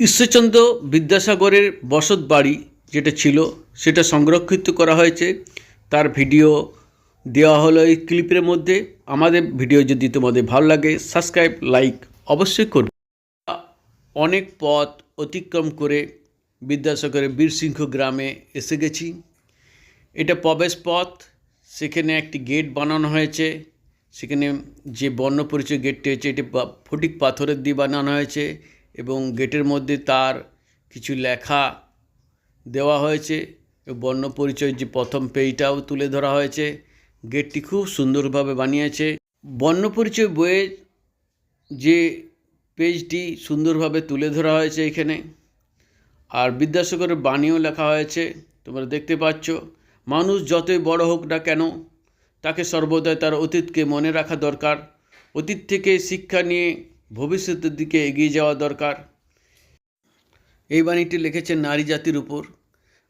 ঈশ্বরচন্দ্র বিদ্যাসাগরের বসত বাড়ি যেটা ছিল, সেটা সংরক্ষিত করা হয়েছে। তার ভিডিও দেওয়া হলো এই ক্লিপের মধ্যে। আমাদের ভিডিও যদি তোমাদের ভালো লাগে সাবস্ক্রাইব লাইক অবশ্যই করবে। অনেক পথ অতিক্রম করে বিদ্যাসাগরের বীরসিংহ গ্রামে এসে গেছি। এটা প্রবেশ পথ। সেখানে একটি গেট বানানো হয়েছে। সেখানে যে বর্ণ পরিচয় গেটটি হয়েছে, এটি ফটিক পাথরের দিয়ে বানানো হয়েছে। এবং গেটের মধ্যে তার কিছু লেখা দেওয়া হয়েছে, বর্ণ পরিচয় যে প্রথম পেজটাও তুলে ধরা হয়েছে। গেটটি খুব সুন্দরভাবে বানিয়েছে। বর্ণ পরিচয় বইয়ের যে পেজটি সুন্দরভাবে তুলে ধরা হয়েছে এখানে, আর বিদ্যাসাগরের বাণীও লেখা হয়েছে, তোমরা দেখতে পাচ্ছ। মানুষ যতই বড় হোক না কেন, তাকে সর্বদাই তার অতীতকে মনে রাখা দরকার। অতীত থেকে শিক্ষা নিয়ে ভবিষ্যতের দিকে এগিয়ে যাওয়া দরকার। এই বাণীটি লিখেছেন নারী জাতির উপর।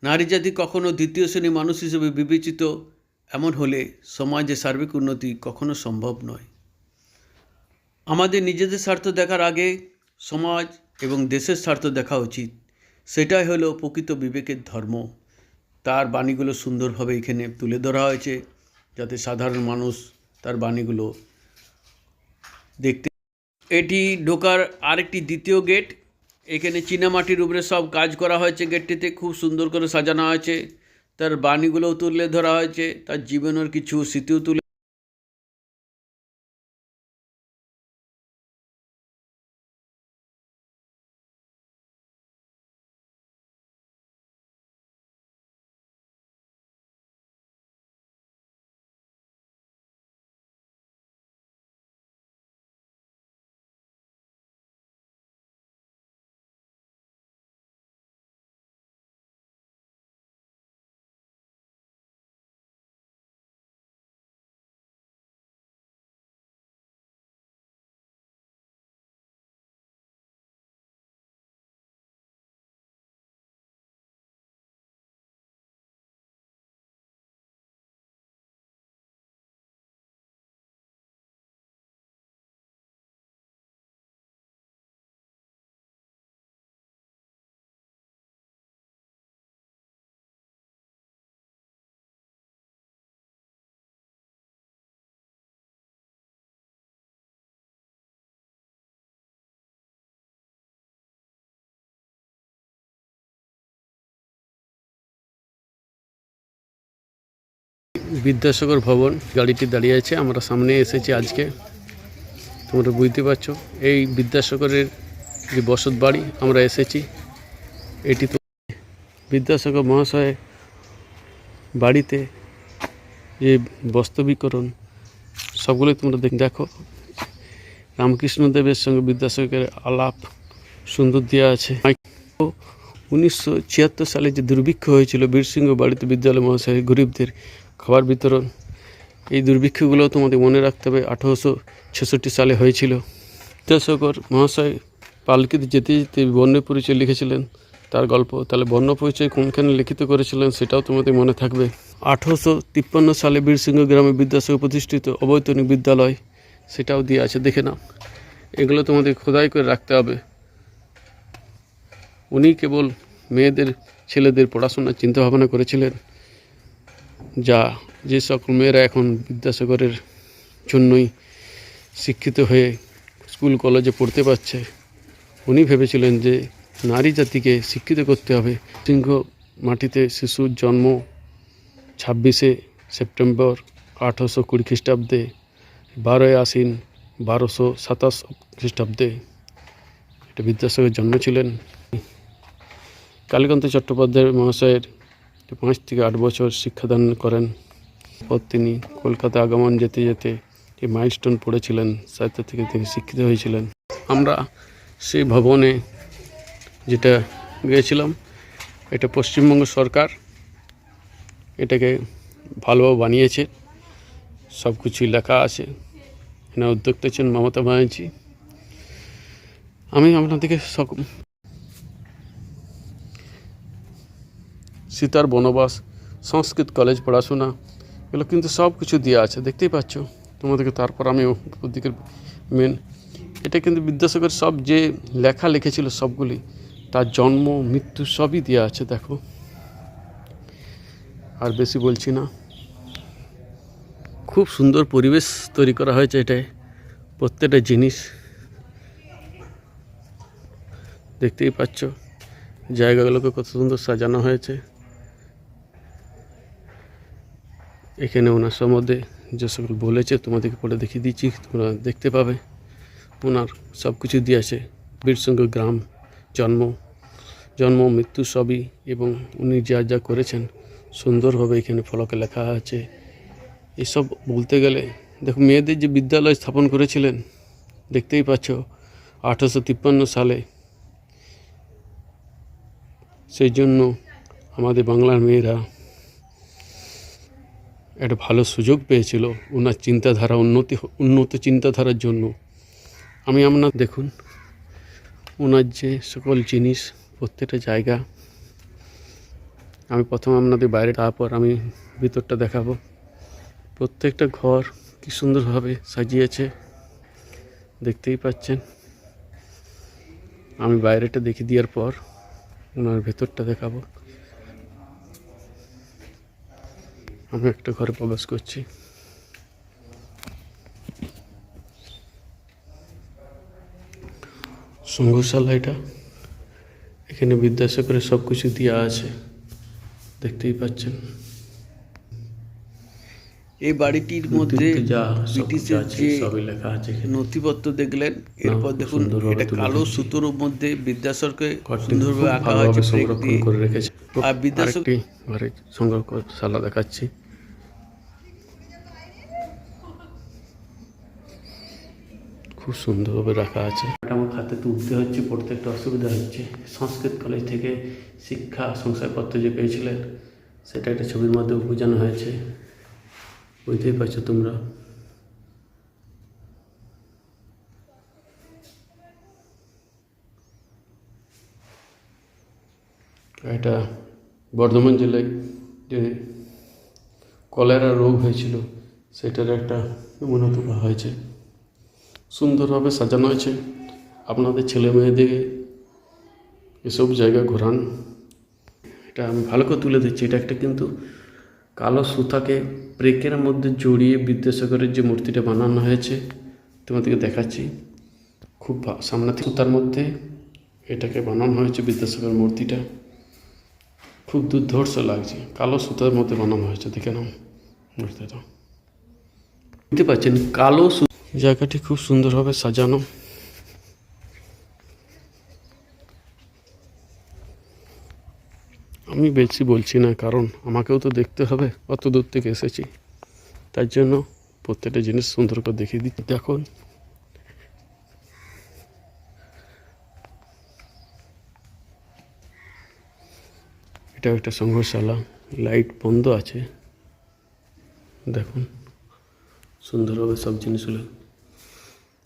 নারী জাতি কখনো দ্বিতীয় শ্রেণি মানুষ হিসেবে বিবেচিত, এমন হলে সমাজে সার্বিক উন্নতি কখনো সম্ভব নয়। আমাদের নিজেদের স্বার্থ দেখার আগে সমাজ এবং দেশের স্বার্থ দেখা উচিত। সেটাই হলো প্রকৃত বিবেকের ধর্ম। তার বাণীগুলো সুন্দরভাবে এখানে তুলে ধরা হয়েছে, যাতে সাধারণ মানুষ তার বাণীগুলো দেখতে এটি ঢোকার আরেকটি দ্বিতীয় গেট। এখানে চীনামাটির উপরে সব কাজ করা হয়েছে গেটটিতে। খুব সুন্দর করে সাজানো হয়েছে। তার বাণীগুলোও তুলে ধরা হয়েছে। তার জীবনের কিছু স্মৃতিও তুলে বিদ্যাসাগর ভবন গাড়িটি দাঁড়িয়ে আছে। আমরা সামনে এসেছি আজকে। তোমরা বুঝতে পারছ, এই বিদ্যাসাগরের যে বসত বাড়ি, আমরা এসেছি। এটি তো বিদ্যাসাগর মহাশয় বাড়িতে যে বস্ত্রবিকরণ, সবগুলোই তোমরা দেখ- দেখো। রামকৃষ্ণদেবের সঙ্গে বিদ্যাসাগরের আলাপ সুন্দর দেওয়া আছে। উনিশশো ছিয়াত্তর সালে যে দুর্ভিক্ষ হয়েছিল, বীরসিংহ বাড়িতে বিদ্যালয় মহাশয় গরিবদের খাবার বিতরণ এই দুর্ভিক্ষগুলো তোমাদের মনে রাখতে হবে। আঠারোশো ছেষট্টি সালে হয়েছিল। বিদ্যাসাগর মহাশয় পালকিতে যেতে যেতে বর্ণ পরিচয় লিখেছিলেন। তার গল্প, তাহলে বর্ণ পরিচয় কোনখানে লিখিত করেছিলেন সেটাও তোমাদের মনে থাকবে। আঠারোশো তিপ্পান্ন সালে বীরসিংহ গ্রামে বিদ্যাসাগর প্রতিষ্ঠিত অবৈতনিক বিদ্যালয়, সেটাও দিয়ে আছে, দেখে নাও। এগুলো তোমাদের খোদাই করে রাখতে হবে। উনি কেবল মেয়েদের, ছেলেদের পড়াশোনার চিন্তাভাবনা করেছিলেন। যা যে সকল মেয়েরা এখন বিদ্যাসাগরের জন্যই শিক্ষিত হয়ে স্কুল, কলেজে পড়তে পারছে, উনি ভেবেছিলেন যে নারী জাতিকে শিক্ষিত করতে হবে। সিংহ মাটিতে শিশুর জন্ম ছাব্বিশে সেপ্টেম্বর আঠারোশো কুড়ি খ্রিস্টাব্দে, বারোই আশ্বিন বারোশো সাতাশ খ্রিস্টাব্দে। এটা বিদ্যাসাগর জন্ম ছিলেন। কালীকান্ত চট্টোপাধ্যায় মহাশয়ের পাঁচ থেকে আট বছর শিক্ষাদান করেন। পর তিনি কলকাতা আগমন যেতে যেতে এই মাইলস্টোন পড়েছিলেন, সাহিত্য থেকে তিনি শিক্ষিত হয়েছিলেন। আমরা সেই ভবনে যেটা গিয়েছিলাম, এটা পশ্চিমবঙ্গ সরকার এটাকে ভালোভাবে বানিয়েছে। সব কিছুই লেখা আছে। এনার উদ্যোক্তা ছিলেন মমতা ব্যানার্জি। আমি আপনাদেরকে সক সীতার বনবাস, সংস্কৃত কলেজ পড়াশোনা, এগুলো কিন্তু সব কিছু দেওয়া আছে। দেখতেই পাচ্ছ? তোমাদেরকে তারপর আমি ওদিকের মেন এটা কিন্তু বিদ্যাসাগর সব যে লেখা লিখেছিল সবগুলি, তার জন্ম, মৃত্যু সবই দেওয়া আছে, দেখো। আর বেশি বলছি না। খুব সুন্দর পরিবেশ তৈরি করা হয়েছে এটায়, প্রত্যেকটা জিনিস। দেখতেই পাচ্ছ? জায়গাগুলোকে কত সুন্দর সাজানো হয়েছে। এখানে ওনার সম্বন্ধে যে সকল বলেছে, তোমাদেরকে পরে দেখিয়ে দিচ্ছি, তোমরা দেখতে পাবে। ওনার সব কিছু দিয়ে আছে, বীরসঙ্গ গ্রাম, জন্ম জন্ম, মৃত্যু সবই এবং উনি যা যা করেছেন সুন্দরভাবে এখানে ফলকে লেখা আছে। এসব বলতে গেলে, দেখো, মেয়েদের যে বিদ্যালয় স্থাপন করেছিলেন, দেখতেই পাচ্ছ, আঠারোশো তিপ্পান্ন সালে। সেই জন্য আমাদের বাংলার মেয়েরা একটা ভালো সুযোগ পেয়েছিল ওনার চিন্তাধারা উন্নতি উন্নত চিন্তাধারার জন্য। আমি আপনার দেখুন, ওনার যে সকল জিনিস, প্রত্যেকটা জায়গা, আমি প্রথম আপনাদের বাইরে, তারপর আমি ভিতরটা দেখাবো। প্রত্যেকটা ঘর কি সুন্দরভাবে সাজিয়েছে, দেখতেই পাচ্ছেন। আমি বাইরেটা দেখে দেওয়ার পর ওনার ভেতরটা দেখাবো। আমি একটা ঘরে প্রবেশ করছি। সংঘশালা এটা। এখানে বিদ্যাসাগরের সব কিছু দেওয়া আছে। দেখতেই পাচ্ছেন। এই বাড়িটির মধ্যে যা ব্রিটিশের আছে যে লেখা আছে নথিপত্র দেখলেন এরপর খুব দেখুন এটা কালো সুতোর মধ্যে বিদ্যাসরকে ঘরটি সুন্দরভাবে আঁকা হয়েছে সংরক্ষণ করে রেখেছে। আর আরেকটি ঘরে সংরক্ষণশালা দেখাচ্ছি। খুব সুন্দরভাবে রাখা আছে। আমার খাতে তুলতে হচ্ছে পড়তে একটা অসুবিধা হচ্ছে। সংস্কৃত কলেজ থেকে শিক্ষা শংসাপত্র যে পেয়েছিলেন সেটা একটা ছবির মধ্যে বোঝানো হয়েছে। বুঝতেই পারছ তোমরা? এটা বর্ধমান জেলায় যে কলেরা রোগ হয়েছিল, সেটার একটা নমুনা তোলা হয়েছে। সুন্দরভাবে সাজানো হয়েছে। আপনাদের ছেলে মেয়েদের এসব জায়গা ঘোরান। এটা আমি ভালো করে তুলে দিচ্ছি। এটা একটা কিন্তু কালো সুতাকে ব্রেকের মধ্যে জড়িয়ে বিদ্যাসাগরের যে মূর্তিটা বানানো হয়েছে, তোমাদেরকে দেখাচ্ছি। খুব সামনে সুতার মধ্যে এটাকে বানানো হয়েছে বিদ্যাসাগর মূর্তিটা। খুব দুর্ধর্ষ লাগছে। কালো সুতার মধ্যে বানানো হয়েছে, দেখে নাও মূর্তিটা। বুঝতে পারছেন কালো জায়গাটি খুব সুন্দরভাবে সাজানো। আমি বেশি বলছি না, কারণ আমাকেও তো দেখতে হবে, অত দূর থেকে এসেছি। তার জন্য প্রত্যেকটা জিনিস সুন্দর করে দেখিয়ে দিচ্ছি। দেখুন। এটা একটা সংঘর্ষশালা লাইট বন্ধ আছে। দেখুন, সুন্দরভাবে সব জিনিসগুলো।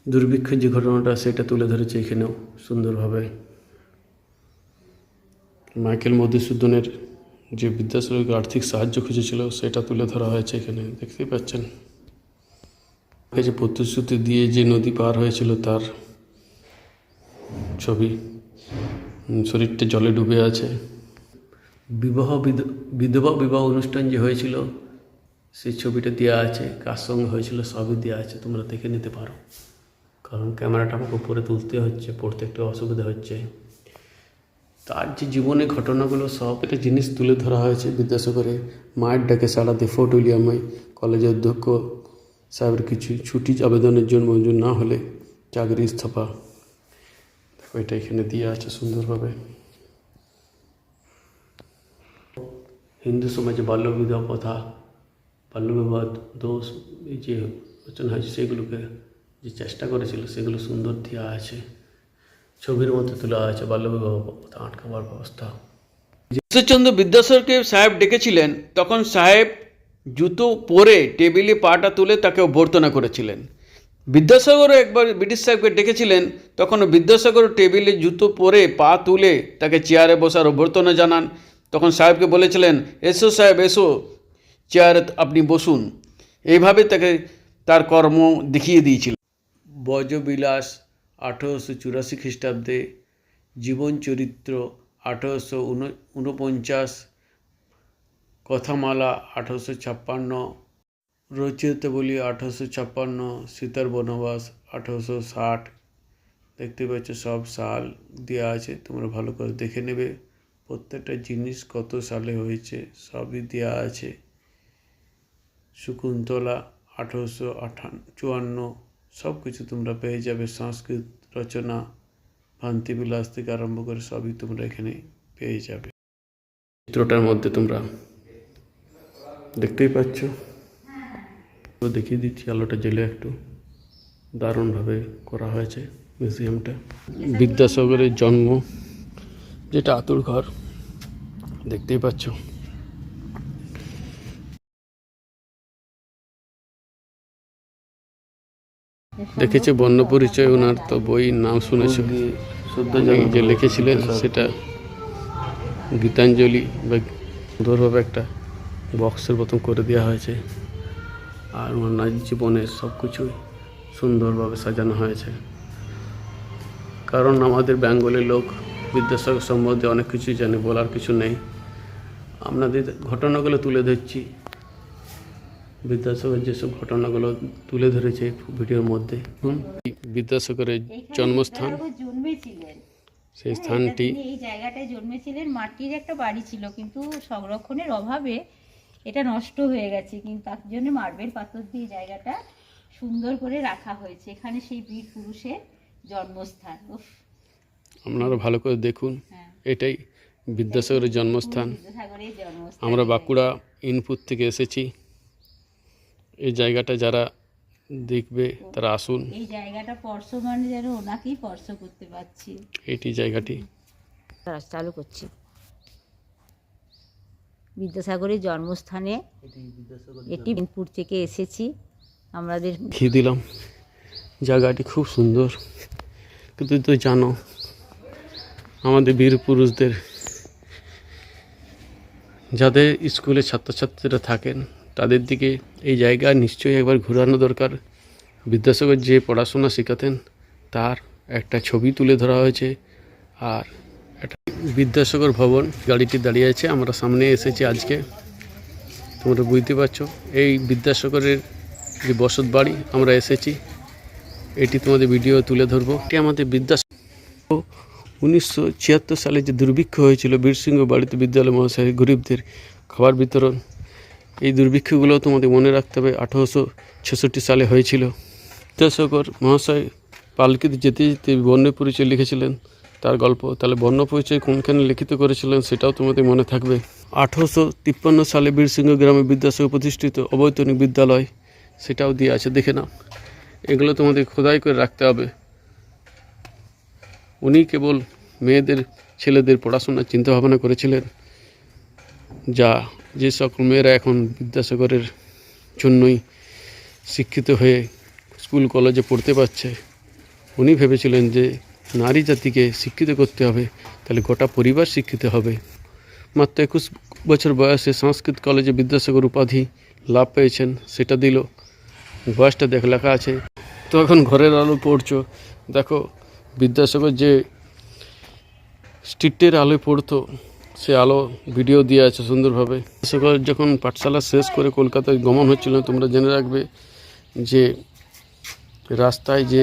দুর্ভিক্ষের যে ঘটনাটা, সেটা তুলে ধরেছে এখানেও সুন্দরভাবে। মাইকেল মধুসূদনের যে বিদ্যাসাগরকে আর্থিক সাহায্য খুঁজেছিল, সেটা তুলে ধরা হয়েছে এখানে। দেখতেই পাচ্ছেন। যে প্রতিশ্রুতি দিয়ে যে নদী পার হয়েছিল, তার ছবি শরীরটা জলে ডুবে আছে। বিবাহ বিধ- বিধবা বিবাহ অনুষ্ঠান যে হয়েছিল, সেই ছবিটা দেওয়া আছে, কার সঙ্গে হয়েছিল সবই দেওয়া আছে, তোমরা দেখে নিতে পারো। কারণ ক্যামেরাটা আমাকে উপরে তুলতে হচ্ছে, পড়তে একটু অসুবিধা হচ্ছে। তার যে জীবনে ঘটনাগুলো সব একটা জিনিস তুলে ধরা হয়েছে বিদ্যাসাগরে। মায়ের ডাকে সারা দিয়ে ফোর্ট উইলিয়ামে কলেজের অধ্যক্ষ সাহেবের কিছু ছুটি আবেদনের জন্য মঞ্জুর না হলে চাকরি ইস্তফা। দেখো, এটা এখানে দিয়ে আছে সুন্দরভাবে। হিন্দু সমাজে বাল্যবিবাহ প্রথা, বাল্যবিবাহ দোষ, এই যে রচনা হয়েছে, সেগুলোকে যে চেষ্টা করেছিল, সেগুলো সুন্দর দেওয়া আছে। ছবির মধ্যে তোলা আছে বাল্যবিবাহ আটকাবার ব্যবস্থা। ঈশ্বরচন্দ্র বিদ্যাসাগরকে সাহেব ডেকেছিলেন, তখন সাহেব জুতো পরে টেবিলে পাটা তুলে তাকে অভ্যর্থনা করেছিলেন। বিদ্যাসাগরও একবার ব্রিটিশ সাহেবকে ডেকেছিলেন তখন বিদ্যাসাগর টেবিলে জুতো পরে পা তুলে তাকে চেয়ারে বসার অভ্যর্থনা জানান। তখন সাহেবকে বলেছিলেন, এসো সাহেব, এসো, চেয়ারে আপনি বসুন। এইভাবে তাকে তার কর্ম দেখিয়ে দিয়েছিলেন বজবিলাস আঠেরোশো চুরাশি খ্রিস্টাব্দে জীবন চরিত্র আঠেরোশো উনপঞ্চাশ কথামালা আঠেরোশো ছাপ্পান্ন রচিত বলি আঠেরোশো ছাপ্পান্ন সীতার বনবাস আঠেরোশো ষাট। দেখতে পাচ্ছ সব সাল দেওয়া আছে, তোমরা ভালো করে দেখে নেবে প্রত্যেকটা জিনিস কত সালে হয়েছে, সবই দেওয়া আছে। শকুন্তলা আঠেরোশো আঠান, চুয়ান্ন সব কিছু তোমরা পেয়ে যাবে। সংস্কৃত রচনা ভান্তিবিলাস থেকে আরম্ভ করে সবই তোমরা এখানে পেয়ে যাবে। চিত্রটার মধ্যে তোমরা দেখতেই পাচ্ছ। দেখিয়ে দিচ্ছি, আলোটা জেলে একটু। দারুণভাবে করা হয়েছে মিউজিয়ামটা। বিদ্যাসাগরের জন্ম, যেটা আতুর ঘর, দেখতেই পাচ্ছ। দেখেছে বন্য পরিচয় ওনার তো বই নাম শুনেছ। যে লিখেছিলেন সেটা গীতাঞ্জলি বা সুন্দরভাবে একটা বক্সের মতন করে দেওয়া হয়েছে। আর ওনার জীবনের সব কিছুই সুন্দরভাবে সাজানো হয়েছে। কারণ আমাদের বেঙ্গলের লোক বিদ্যাসাগর সম্বন্ধে অনেক কিছুই জানে বলার কিছু নেই। আপনাদের ঘটনাগুলো তুলে ধরছি। বিদ্যাসাগর যেসব ঘটনাগুলো তুলে ধরেছে ভিডিওর মধ্যে বিদ্যাসাগরের জন্মস্থান। সেই স্থানটি এই জায়গাটায় জন্মেছিলেন। মাটির একটা বাড়ি ছিল কিন্তু সংরক্ষণের অভাবে এটা নষ্ট হয়ে গেছে। কিন্তু তার জন্য মার্বেল পাথর দিয়ে জায়গাটা সুন্দর করে রাখা হয়েছে। এখানে সেই বীর পুরুষের জন্মস্থান। আপনারা ভালো করে দেখুন। হ্যাঁ। এটাই বিদ্যাসাগরের জন্মস্থান। বিদ্যাসাগরের জন্মস্থান। আমরা বাঁকুড়া ইনপুট থেকে এসেছি। এই জায়গাটা যারা দেখবে তারা আসুন। এই জায়গাটা স্পর্শ মানে যেন ওনাকেই স্পর্শ করতে পারছি। এটি জায়গাটি। চালু করছি। বিদ্যাসাগরের জন্মস্থানে এটি বিনপুর থেকে এসেছি। আমাদের দেখিয়ে দিলাম। জায়গাটি খুব সুন্দর। কিন্তু তো জানো আমাদের বীর পুরুষদের যাদের স্কুলে ছাত্রছাত্রীরা থাকেন তাদের দিকে এই জায়গা নিশ্চয়ই একবার ঘোরানো দরকার। বিদ্যাসাগর যে পড়াশোনা শেখাতেন, তার একটা ছবি তুলে ধরা হয়েছে। আর একটা বিদ্যাসাগর ভবন গাড়িটি দাঁড়িয়ে আছে, আমরা সামনে এসেছি আজকে। তোমরা বুঝতে পারছ, এই বিদ্যাসাগরের যে বসত বাড়ি, আমরা এসেছি। এটি তোমাদের ভিডিও তুলে ধরবো। এটি আমাদের বিদ্যাসাগর উনিশশো ছিয়াত্তর সালে যে দুর্ভিক্ষ হয়েছিল, বীরসিংহ বাড়িতে বিদ্যালয় মহাশয় গরিবদের খাবার বিতরণ এই দুর্ভিক্ষগুলো তোমাদের মনে রাখতে হবে। আঠারোশো ছেষট্টি সালে হয়েছিল। বিদ্যাসাগর মহাশয় পালকিতে যেতে যেতে বন্য পরিচয় লিখেছিলেন। তার গল্প, তাহলে বন্য পরিচয় কোনখানে লিখিত করেছিলেন সেটাও তোমাদের মনে থাকবে। আঠারোশো তিপ্পান্ন সালে বীরসিংহ গ্রামে বিদ্যাসাগর প্রতিষ্ঠিত অবৈতনিক বিদ্যালয়, সেটাও দিয়ে আছে, দেখে নাও। এগুলো তোমাদের খোদাই করে রাখতে হবে। উনি কেবল মেয়েদের, ছেলেদের পড়াশোনার চিন্তাভাবনা করেছিলেন, যা যে সকল মেয়েরা এখন বিদ্যাসাগরের জন্যই শিক্ষিত হয়ে স্কুল, কলেজে পড়তে পারছে, উনি ভেবেছিলেন যে নারী জাতিকে শিক্ষিত করতে হবে, তাহলে গোটা পরিবার শিক্ষিত হবে। মাত্র একুশ বছর বয়সে সংস্কৃত কলেজে বিদ্যাসাগর উপাধি লাভ পেয়েছেন, সেটা দিল। বয়সটা দেখ, লেখা আছে। তো এখন ঘরের আলো পড়ছো। দেখো, বিদ্যাসাগর যে স্ট্রিটের আলোয় পড়তো সে আলো ভিডিও দিয়ে আছে সুন্দরভাবে। বিদ্যাসাগর যখন পাঠশালা শেষ করে কলকাতায় গমন হচ্ছিল, তোমরা জেনে রাখবে যে রাস্তায় যে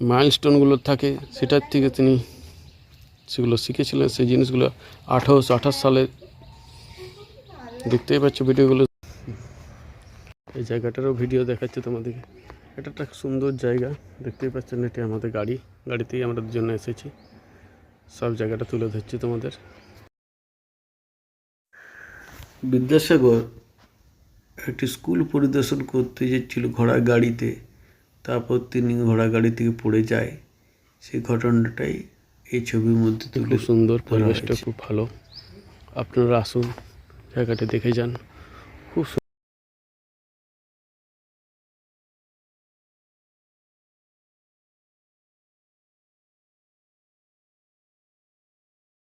মাইলস্টোনগুলো থাকে, সেটার থেকে তিনি সেগুলো শিখেছিলেন। সেই জিনিসগুলো আঠারোশো আঠাশ সালে দেখতেই পাচ্ছ ভিডিওগুলো। এই জায়গাটারও ভিডিও দেখাচ্ছে তোমাদেরকে। এটা একটা সুন্দর জায়গা। দেখতেই পাচ্ছেন এটি আমাদের গাড়ি। গাড়িতেই আমরা দুজনে এসেছি। সব জায়গাটা তুলে ধরছি তোমাদের। বিদ্যাসাগর একটি স্কুল পরিদর্শন করতে যাচ্ছিল ঘোড়া গাড়িতে। তারপর তিনি ঘোড়া গাড়ি থেকে পড়ে যায়। সেই ঘটনাটাই এই ছবির মধ্যে খুব সুন্দর পরিবেশটা খুব ভালো। আপনারা আসুন জায়গাটা দেখে যান।